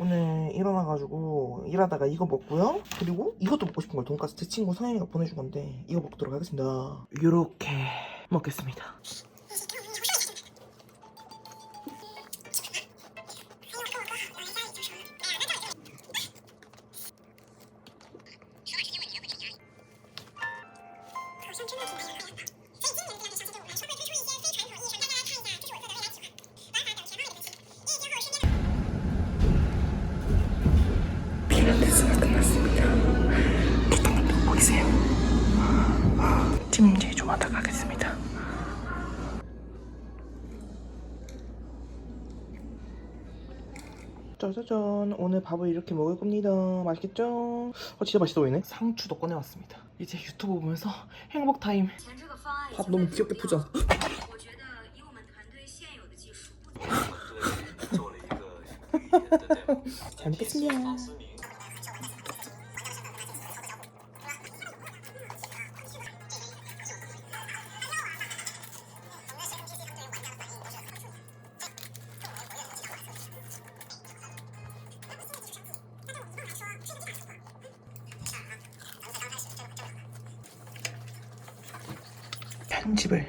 오늘 일어나가지고 일하다가 이거 먹고요. 그리고 이것도 먹고 싶은 거예요. 돈까스 제 친구 성현이가 보내준 건데 이거 먹도록 하겠습니다. 요렇게 먹겠습니다. 서비스가 끝났습니다. 부탁님 보이세요? 찜질 좀 하다 가겠습니다. 짜자잔 오늘 밥을 이렇게 먹을 겁니다 맛있겠죠? 어 진짜 맛있어 보이네 상추도 꺼내왔습니다 이제 유튜브 보면서 행복 타임 밥 너무 귀엽게 푸자 잘 먹겠습니다 탕집을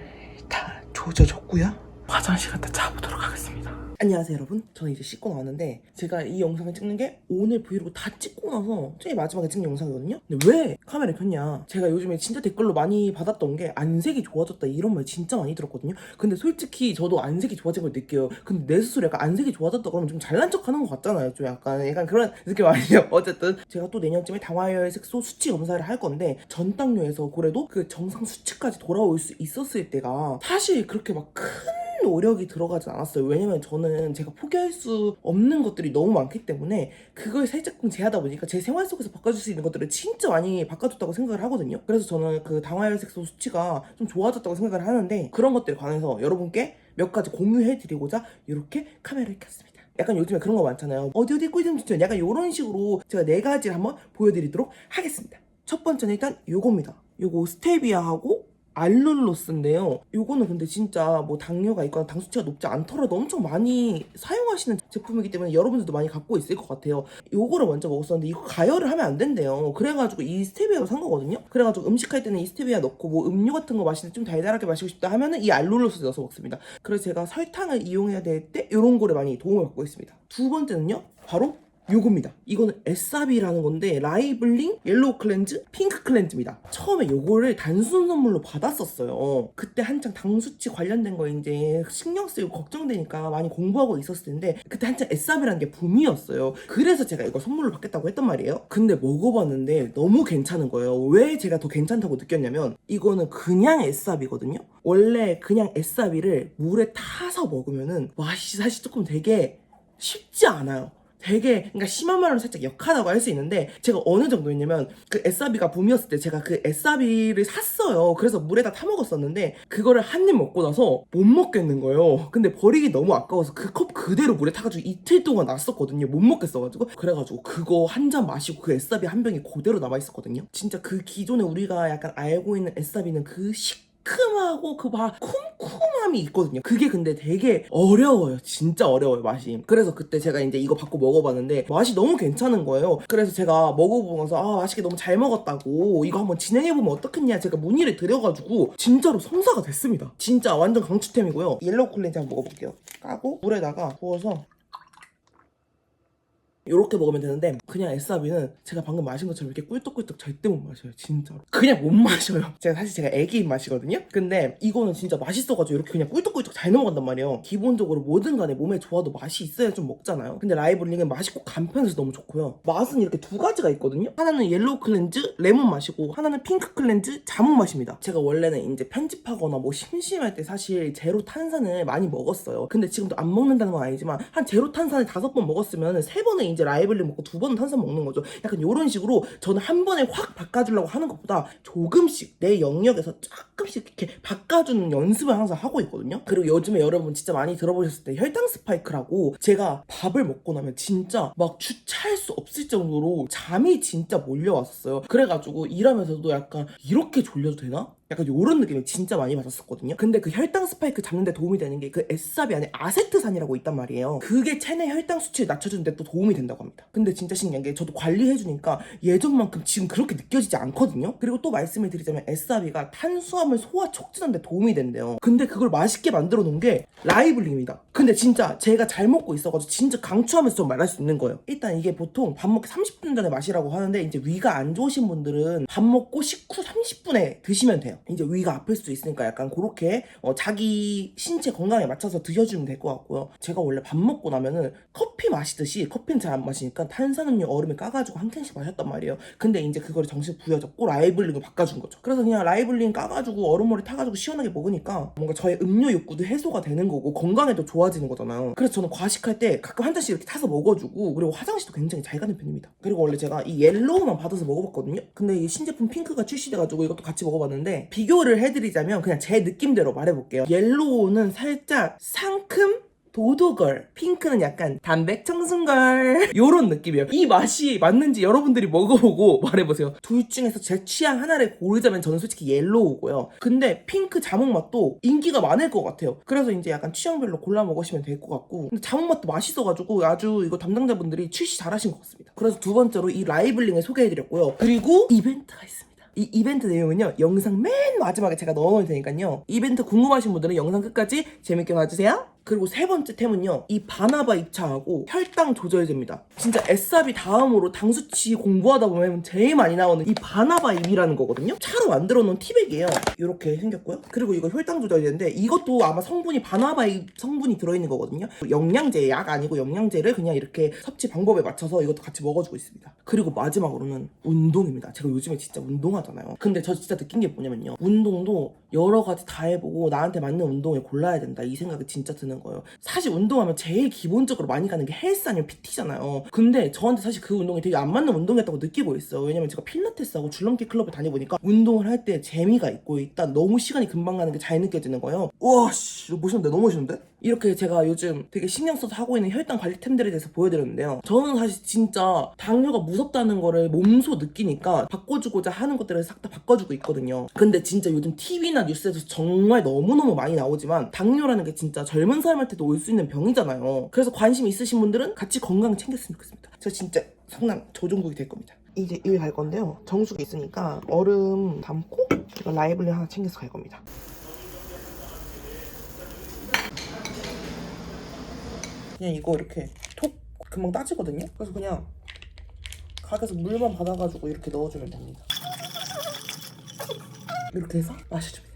다 조져줬고요. 화장실 갔다 자보도록 하겠습니다. 안녕하세요 여러분. 저는 이제 씻고 나왔는데 제가 이 영상을 찍는 게 오늘 브이로그 다 찍고 나서 제일 마지막에 찍는 영상이거든요. 근데 왜 카메라를 켰냐? 제가 요즘에 진짜 댓글로 많이 받았던 게 안색이 좋아졌다 이런 말 진짜 많이 들었거든요. 근데 솔직히 저도 안색이 좋아진 걸 느껴요. 근데 내 스스로 약간 안색이 좋아졌다 그러면 좀 잘난 척 하는 것 같잖아요. 좀 약간 약간 그런 느낌 아니에요. 어쨌든 제가 또 내년쯤에 당화혈 색소 수치 검사를 할 건데 전당뇨에서 그래도 그 정상 수치까지 돌아올 수 있었을 때가 사실 그렇게 막큰 노력이 들어가지 않았어요. 왜냐면 저는 제가 포기할 수 없는 것들이 너무 많기 때문에 그걸 살짝쿵 제하다 보니까 제 생활 속에서 바꿔줄 수 있는 것들을 진짜 많이 바꿔줬다고 생각을 하거든요. 그래서 저는 그 당화혈색소 수치가 좀 좋아졌다고 생각을 하는데 그런 것들에 관해서 여러분께 몇 가지 공유해드리고자 이렇게 카메라를 켰습니다. 약간 요즘에 그런 거 많잖아요. 어디 어디 꿀좀 추천. 약간 이런 식으로 제가 네 가지를 한번 보여드리도록 하겠습니다. 첫 번째는 일단 요겁니다. 요거 스테비아하고 알룰로스인데요. 요거는 근데 진짜 뭐 당뇨가 있거나 당 수치가 높지 않더라도 엄청 많이 사용하시는 제품이기 때문에 여러분들도 많이 갖고 있을 것 같아요. 요거를 먼저 먹었었는데 이거 가열을 하면 안 된대요. 그래가지고 이 스테비아로 산 거거든요. 그래가지고 음식할 때는 이 스테비아 넣고 뭐 음료 같은 거 마시는데 좀 달달하게 마시고 싶다 하면은 이 알룰로스 넣어서 먹습니다. 그래서 제가 설탕을 이용해야 될 때 이런 거를 많이 도움을 받고 있습니다. 두 번째는요. 바로 요겁니다. 이거는 에사비라는 건데 라이블링 옐로우 클렌즈, 핑크 클렌즈입니다. 처음에 요거를 단순 선물로 받았었어요. 그때 한창 당 수치 관련된 거 이제 신경 쓰이고 걱정되니까 많이 공부하고 있었을 텐데 그때 한창 에사비라는 게 붐이었어요. 그래서 제가 이거 선물로 받겠다고 했단 말이에요. 근데 먹어봤는데 너무 괜찮은 거예요. 왜 제가 더 괜찮다고 느꼈냐면 이거는 그냥 에사비거든요. 원래 그냥 에사비를 물에 타서 먹으면은 맛이 사실 조금 되게 쉽지 않아요. 되게 그러니까 심한 말로 살짝 역하다고 할 수 있는데 제가 어느 정도였냐면 그 에사비가 붐이었을 때 제가 그 에사비를 샀어요. 그래서 물에다 타 먹었었는데 그거를 한 입 먹고 나서 못 먹겠는 거예요. 근데 버리기 너무 아까워서 그 컵 그대로 물에 타가지고 이틀 동안 놨었거든요. 못 먹겠어가지고 그래가지고 그거 한 잔 마시고 그 에사비 한 병이 그대로 남아 있었거든요. 진짜 그 기존에 우리가 약간 알고 있는 에사비는 그 식. 시큼하고 그 막 쿰쿰함이 있거든요. 그게 근데 되게 어려워요. 진짜 어려워요, 맛이. 그래서 그때 제가 이제 이거 받고 먹어봤는데 맛이 너무 괜찮은 거예요. 그래서 제가 먹어보면서 아, 맛있게 너무 잘 먹었다고 이거 한번 진행해보면 어떻겠냐 제가 문의를 드려가지고 진짜로 성사가 됐습니다. 진짜 완전 강추템이고요. 옐로우 콜렌즈 한번 먹어볼게요. 까고 물에다가 부어서 이렇게 먹으면 되는데 그냥 에사비는 제가 방금 마신 것처럼 이렇게 꿀떡꿀떡 절대 못 마셔요 진짜로. 그냥 못 마셔요. 제가 사실 제가 애기 입 맛이거든요? 근데 이거는 진짜 맛있어가지고 이렇게 그냥 꿀떡꿀떡 잘 넘어간단 말이에요. 기본적으로 뭐든 간에 몸에 좋아도 맛이 있어야 좀 먹잖아요. 근데 라이블링은 맛있고 간편해서 너무 좋고요. 맛은 이렇게 두 가지가 있거든요? 하나는 옐로우 클렌즈 레몬 맛이고 하나는 핑크 클렌즈 자몽 맛입니다. 제가 원래는 이제 편집하거나 뭐 심심할 때 사실 제로 탄산을 많이 먹었어요. 근데 지금도 안 먹는다는 건 아니지만 한 제로 탄산을 다섯 번 먹었으면 세 번은 이제 라이블링 먹고 두 번은 탄산 먹는 거죠. 약간 이런 식으로 저는 한 번에 확 바꿔주려고 하는 것보다 조금씩 내 영역에서 조금씩 이렇게 바꿔주는 연습을 항상 하고 있거든요. 그리고 요즘에 여러분 진짜 많이 들어보셨을 때 혈당 스파이크라고 제가 밥을 먹고 나면 진짜 막 주차할 수 없을 정도로 잠이 진짜 몰려왔었어요. 그래가지고 일하면서도 약간 이렇게 졸려도 되나? 약간 요런 느낌을 진짜 많이 받았었거든요. 근데 그 혈당 스파이크 잡는데 도움이 되는 게 그 에스삽이 안에 아세트산이라고 있단 말이에요. 그게 체내 혈당 수치를 낮춰주는데 또 도움이 된다고 합니다. 근데 진짜 신기한 게 저도 관리해주니까 예전만큼 지금 그렇게 느껴지지 않거든요. 그리고 또 말씀을 드리자면 에스사비가 탄수화물 소화 촉진하는데 도움이 된대요. 근데 그걸 맛있게 만들어 놓은 게 라이블링입니다. 근데 진짜 제가 잘 먹고 있어가지고 진짜 강추하면서 좀 말할 수 있는 거예요. 일단 이게 보통 밥 먹기 30분 전에 마시라고 하는데 이제 위가 안 좋으신 분들은 밥 먹고 식후 30분에 드시면 돼요. 이제 위가 아플 수도 있으니까 약간 그렇게 어, 자기 신체 건강에 맞춰서 드셔주면 될 것 같고요. 제가 원래 밥 먹고 나면은 커피 마시듯이 커피는 잘 안 마시니까 탄산음료 얼음에 까가지고 한 캔씩 마셨단 말이에요. 근데 이제 그거를 정신 부여잡고 라이블링을 바꿔준 거죠. 그래서 그냥 라이블링 까가지고 얼음물에 타가지고 시원하게 먹으니까 뭔가 저의 음료 욕구도 해소가 되는 거고 건강에도 좋아지는 거잖아요. 그래서 저는 과식할 때 가끔 한 잔씩 이렇게 타서 먹어주고 그리고 화장실도 굉장히 잘 가는 편입니다. 그리고 원래 제가 이 옐로우만 받아서 먹어봤거든요. 근데 이 신제품 핑크가 출시돼가지고 이것도 같이 먹어봤는데 비교를 해드리자면 그냥 제 느낌대로 말해볼게요. 옐로우는 살짝 상큼 도도걸 핑크는 약간 담백 청순걸 요런 느낌이에요. 이 맛이 맞는지 여러분들이 먹어보고 말해보세요. 둘 중에서 제 취향 하나를 고르자면 저는 솔직히 옐로우고요. 근데 핑크 자몽 맛도 인기가 많을 것 같아요. 그래서 이제 약간 취향별로 골라 먹으시면 될 것 같고. 근데 자몽 맛도 맛있어가지고 아주 이거 담당자분들이 출시 잘하신 것 같습니다. 그래서 두 번째로 이 라이블링을 소개해드렸고요. 그리고 이벤트가 있습니다 이 이벤트 내용은요 영상 맨 마지막에 제가 넣어놓을 테니까요. 이벤트 궁금하신 분들은 영상 끝까지 재밌게 봐주세요 그리고 세 번째 템은요 이 바나바 입차하고 혈당 조절제입니다. 진짜 에스삽이 다음으로 당 수치 공부하다 보면 제일 많이 나오는 이 바나바 입이라는 거거든요. 차로 만들어 놓은 티백이에요. 이렇게 생겼고요. 그리고 이거 혈당 조절제인데 이것도 아마 성분이 바나바 입 성분이 들어있는 거거든요. 영양제 약 아니고 영양제를 그냥 이렇게 섭취 방법에 맞춰서 이것도 같이 먹어주고 있습니다. 그리고 마지막으로는 운동입니다. 제가 요즘에 진짜 운동하잖아요. 근데 저 진짜 느낀 게 뭐냐면요. 운동도 여러 가지 다 해보고 나한테 맞는 운동을 골라야 된다. 이 생각이 진짜 드는 거예요 사실 운동하면 제일 기본적으로 많이 가는 게 헬스 아니면 PT잖아요 근데 저한테 사실 그 운동이 되게 안 맞는 운동이었다고 느끼고 있어요 왜냐면 제가 필라테스하고 줄넘기 클럽을 다녀보니까 운동을 할 때 재미가 있고 일단 너무 시간이 금방 가는 게 잘 느껴지는 거예요 우와 씨 멋있는데 너무 멋있는데? 이렇게 제가 요즘 되게 신경 써서 하고 있는 혈당 관리템들에 대해서 보여드렸는데요. 저는 사실 진짜 당뇨가 무섭다는 거를 몸소 느끼니까 바꿔주고자 하는 것들을 싹 다 바꿔주고 있거든요. 근데 진짜 요즘 TV나 뉴스에서 정말 너무너무 많이 나오지만 당뇨라는 게 진짜 젊은 사람한테도 올 수 있는 병이잖아요. 그래서 관심 있으신 분들은 같이 건강 챙겼으면 좋겠습니다. 저 진짜 성남 조종국이 될 겁니다. 이제 일 갈 건데요. 정수기 있으니까 얼음 담고 제가 라이블리 하나 챙겨서 갈 겁니다. 그냥 이거 이렇게 톡 금방 따지거든요. 그래서 그냥 가게에서 물만 받아가지고 이렇게 넣어주면 됩니다. 이렇게 해서 마셔주면 됩니다.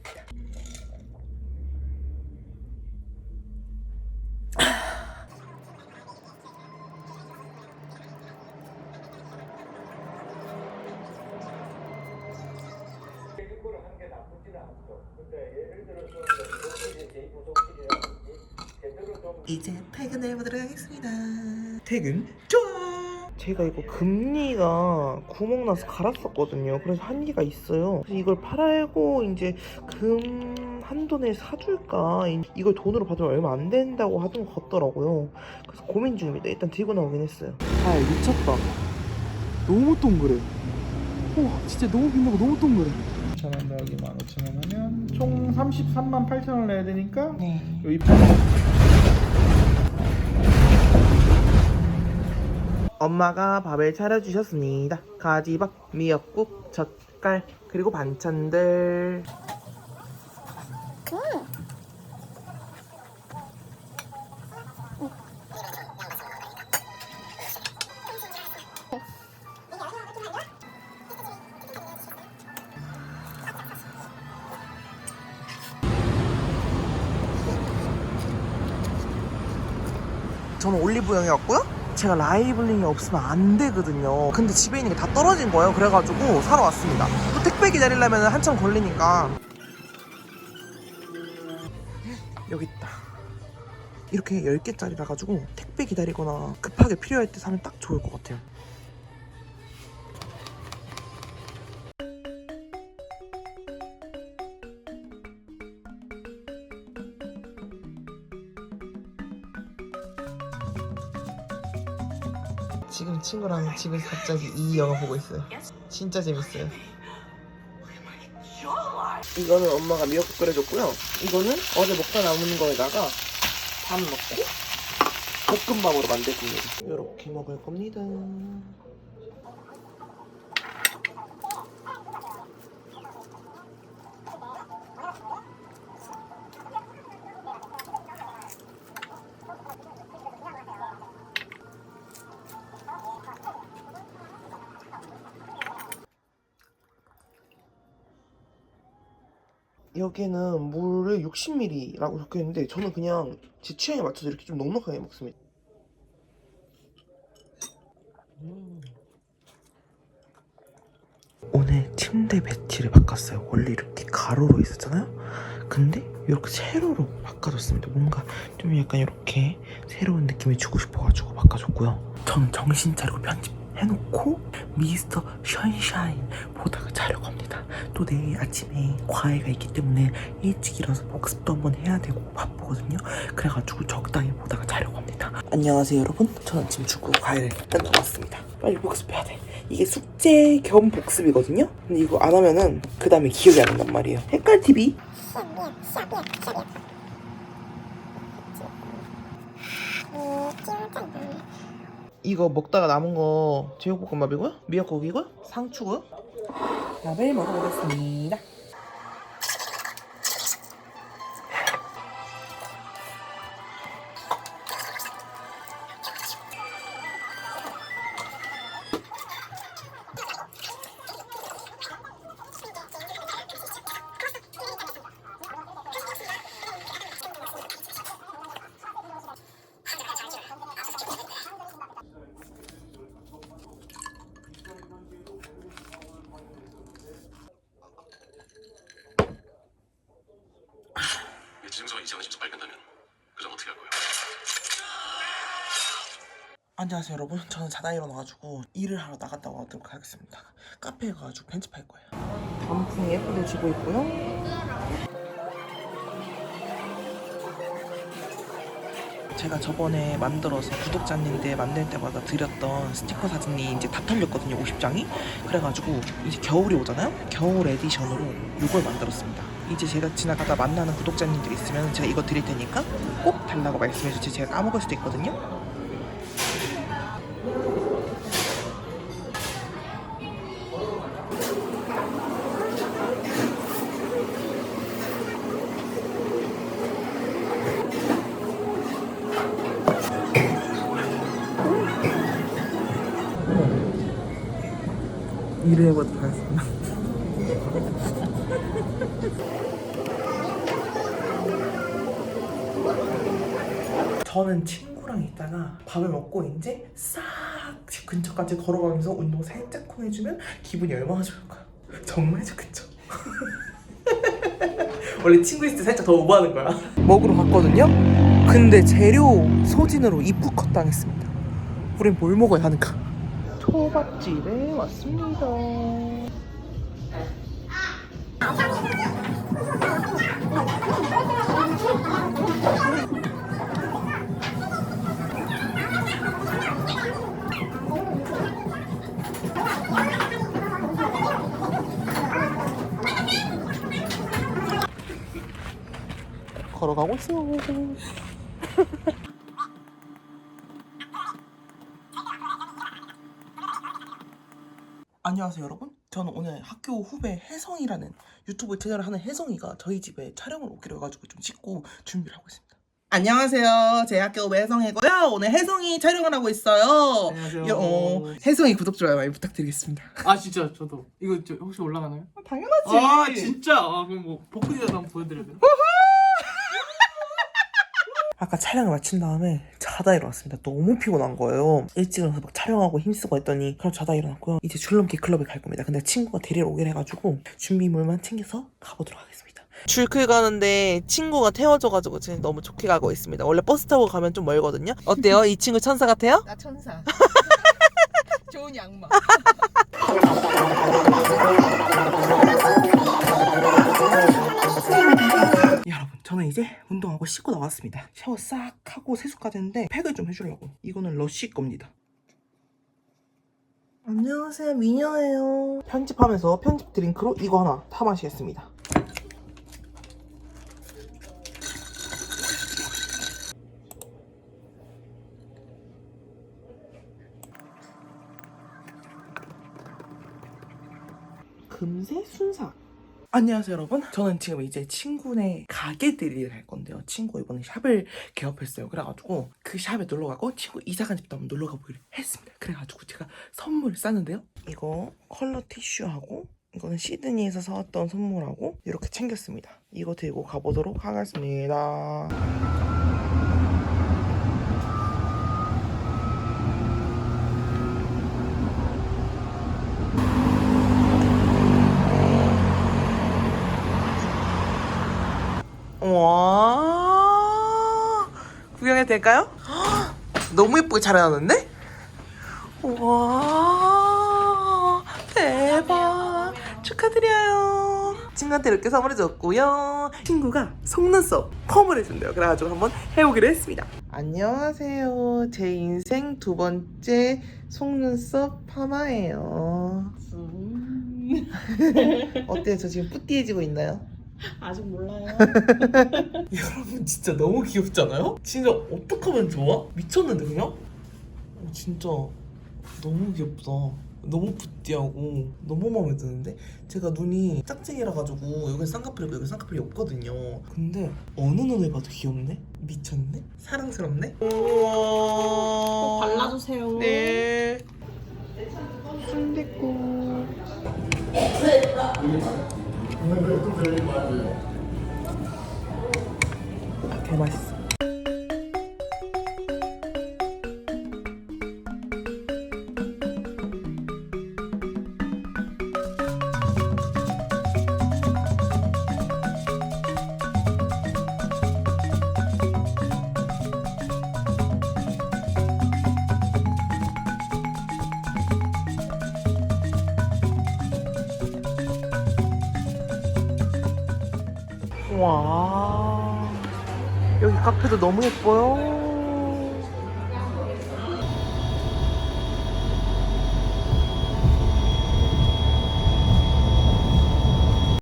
보도록 하겠습니다. 퇴근 좋아. 제가 이거 금리가 구멍 나서 갈았었거든요. 그래서 한계가 있어요. 그래서 이걸 팔고 이제 금 한돈을 사줄까? 이- 이걸 돈으로 받으면 얼마 안 된다고 하던 것 같더라고요. 그래서 고민 중입니다. 일단 들고 나오긴 했어요. 아 미쳤다. 너무 동그래. 와 진짜 너무 빛나고 너무 동그래. 5,000원 더하기 15,000원 하면 총 33만 8천원 내야 되니까 네. 여기 엄마가 밥을 차려주셨습니다. 가지밥, 미역국, 젓갈, 그리고 반찬들. 저는 올리브영이었고요. 제가 라이블링이 없으면 안 되거든요. 근데 집에 있는 게 다 떨어진 거예요. 그래가지고 사러 왔습니다. 또 택배 기다리려면 한참 걸리니까. 여기 있다. 이렇게 10개짜리라 가지고 택배 기다리거나 급하게 필요할 때 사면 딱 좋을 것 같아요. 친구랑 집에서 갑자기 이 영화 보고 있어요. 진짜 재밌어요. 이거는 엄마가 미역국 끓여줬고요. 이거는 어제 먹다 남은 거에다가 밥 넣고 볶음밥으로 만들 겁니다. 이렇게 먹을 겁니다. 여기는 물을 60ml라고 적혀 있는데 저는 그냥 제 취향에 맞춰서 이렇게 좀 넉넉하게 먹습니다. 음. 오늘 침대 배치를 바꿨어요. 원래 이렇게 가로로 있었잖아요. 근데 이렇게 세로로 바꿔줬습니다. 뭔가 좀 약간 이렇게 새로운 느낌을 주고 싶어가지고 바꿔줬고요. 저는 정신 차리고 편집 해놓고 미스터 션샤인 보다가 자려고 합니다. 또 내일 아침에 과외가 있기 때문에 일찍 일어나서 복습도 한번 해야 되고 바쁘거든요. 그래가지고 적당히 보다가 자려고 합니다. 안녕하세요 여러분. 저는 지금 축구 과외를 끝나고 왔습니다. 빨리 복습해야 돼. 이게 숙제 겸 복습이거든요. 근데 이거 안 하면은 그 다음에 기억이 안 난단 말이에요. 헷갈 TV. 이거 먹다가 남은 거 제육볶음밥이고요. 미역국이고요. 상추고요. 밥을 먹어보겠습니다. 이상한 집에서 발견되면 그 점 어떻게 할 거야? 안녕하세요 여러분. 저는 자다 일어나가지고 일을 하러 나갔다 와도록 하겠습니다. 카페에 가가지고 편집할 거예요. 단풍이 예쁘게 지고 있고요. 제가 저번에 만들어서 구독자님들 만들 때마다 드렸던 스티커 사진이 이제 다 털렸거든요 50장이 그래가지고 이제 겨울이 오잖아요 겨울 에디션으로 이걸 만들었습니다 이제 제가 지나가다 만나는 구독자님들 있으면 제가 이거 드릴 테니까 꼭 달라고 말씀해 주세요. 제가 까먹을 수도 있거든요. 일을 해보 저는 친구랑 있다가 밥을 먹고 이제 싹 집 근처까지 걸어가면서 운동 살짝 해주면 기분이 얼마나 좋을까요? 정말 좋겠죠? 원래 친구 있을 때 살짝 더 오버하는 거야. 먹으러 갔거든요. 근데 재료 소진으로 입구 컷 당했습니다. 우린 뭘 먹어야 하는가? 초밥집에 왔습니다. 걸어가고 있어요. 안녕하세요 여러분. 저는 오늘 학교 후배 혜성이라는 유튜브 채널을 하는 혜성이가 저희 집에 촬영을 오기로 해가지고 좀 씻고 준비를 하고 있습니다. 안녕하세요. 제 학교 후배 혜성이고요. 오늘 혜성이 촬영을 하고 있어요. 안녕하세요. 여- 어, 혜성이 구독 좋아요 많이 부탁드리겠습니다. 아 진짜 저도. 이거 저 혹시 올라가나요? 당연하지. 아 진짜? 아 그럼 뭐 복근이라도 한번 보여드려야 돼요? 아까 촬영을 마친 다음에 자다 일어났습니다. 너무 피곤한 거예요. 일찍 일어나서 막 촬영하고 힘쓰고 했더니 그럼 자다 일어났고요. 이제 줄넘기 클럽에 갈 겁니다. 근데 친구가 데리러 오긴 해가지고 준비물만 챙겨서 가보도록 하겠습니다. 줄크 가는데 친구가 태워줘가지고 지금 너무 좋게 가고 있습니다. 원래 버스 타고 가면 좀 멀거든요. 어때요? 이 친구 천사 같아요? 나 천사. 좋은 양마. 저는 이제 운동하고 씻고 나왔습니다. 샤워 싹 하고 세수까지 했는데 팩을 좀 해주려고. 이거는 러쉬 겁니다. 안녕하세요 미녀예요 편집하면서 편집 드링크로 이거 하나 타 마시겠습니다 금세 순삭 안녕하세요 여러분. 저는 지금 이제 친구네 가게들이 할 건데요. 친구 이번에 샵을 개업했어요. 그래가지고 그 샵에 놀러가고 친구 이사간 집도 한번 놀러가 보기로 했습니다. 그래가지고 제가 선물 쌌는데요. 이거 컬러 티슈하고 이거는 시드니에서 사왔던 선물하고 이렇게 챙겼습니다. 이거 들고 가보도록 하겠습니다 해도 될까요? 헉, 너무 예쁘게 촬영하는데? 와 대박. 축하드려요. 친구한테 이렇게 선물해 줬고요. 친구가 속눈썹 펌을 해준대요. 그래가지고 한번 해보기로 했습니다. 안녕하세요. 제 인생 두 번째 속눈썹 파마예요. 어때요? 저 지금 뿌띠해지고 있나요? 아직 몰라요. 여러분 진짜 너무 귀엽잖아요? 진짜 어떡하면 좋아? 미쳤는데 그냥? 어, 진짜 너무 귀엽다 너무 붓디하고 너무 마음에 드는데 제가 눈이 짝짝이라 가지고 여기 쌍꺼풀이고 여기 쌍꺼풀이 없거든요 근데 어느 눈을 봐도 귀엽네? 미쳤네? 사랑스럽네? 우와 발라주세요. 네 순댓국 아, 개 맛있어 와 여기 카페도 너무 예뻐요.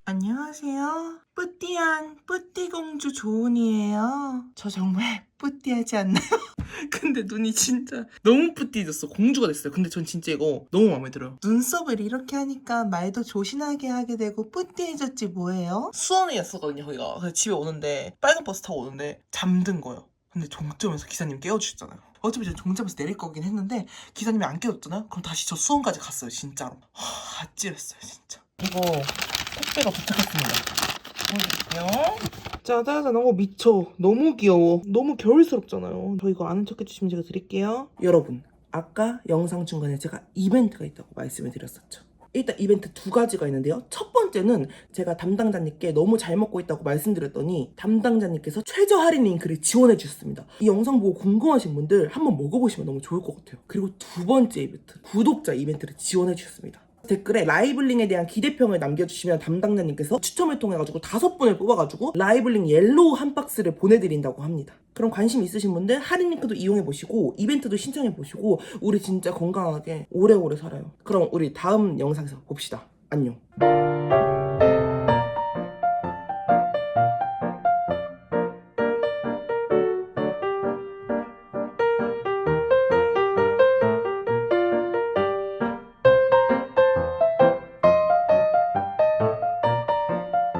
안녕하세요. 뿌띠한 뿌띠공주 조은이에요. 저 정말 뿌띠하지 않나요? 근데 눈이 진짜 너무 뿌띠해졌어. 공주가 됐어요. 근데 전 진짜 이거 너무 마음에 들어요. 눈썹을 이렇게 하니까 말도 조신하게 하게 되고 뿌띠해졌지 뭐예요? 수원이었었거든요, 거기가. 그래서 집에 오는데 빨간 버스 타고 오는데 잠든 거예요. 근데 종점에서 기사님 깨워주셨잖아요. 어차피 저 종점에서 내릴 거긴 했는데 기사님이 안 깨워줬잖아요. 그럼 다시 저 수원까지 갔어요, 진짜로. 하, 아찔했어요, 진짜. 이거 택배가 도착했습니다. 보여드릴게요. 짜자잔, 어 미쳐. 너무 귀여워. 너무 겨울스럽잖아요. 저 이거 아는 척 해주시면 제가 드릴게요. 여러분, 아까 영상 중간에 제가 이벤트가 있다고 말씀을 드렸었죠. 일단 이벤트 두 가지가 있는데요. 첫 번째는 제가 담당자님께 너무 잘 먹고 있다고 말씀드렸더니 담당자님께서 최저 할인 링크를 지원해 주셨습니다. 이 영상 보고 궁금하신 분들 한번 먹어보시면 너무 좋을 것 같아요. 그리고 두 번째 이벤트, 구독자 이벤트를 지원해 주셨습니다. 댓글에 라이블링에 대한 기대평을 남겨주시면 담당자님께서 추첨을 통해 가지고 다섯 분을 뽑아가지고 라이블링 옐로우 한 박스를 보내드린다고 합니다. 그럼 관심 있으신 분들 할인 링크도 이용해 보시고 이벤트도 신청해 보시고 우리 진짜 건강하게 오래오래 살아요. 그럼 우리 다음 영상에서 봅시다. 안녕.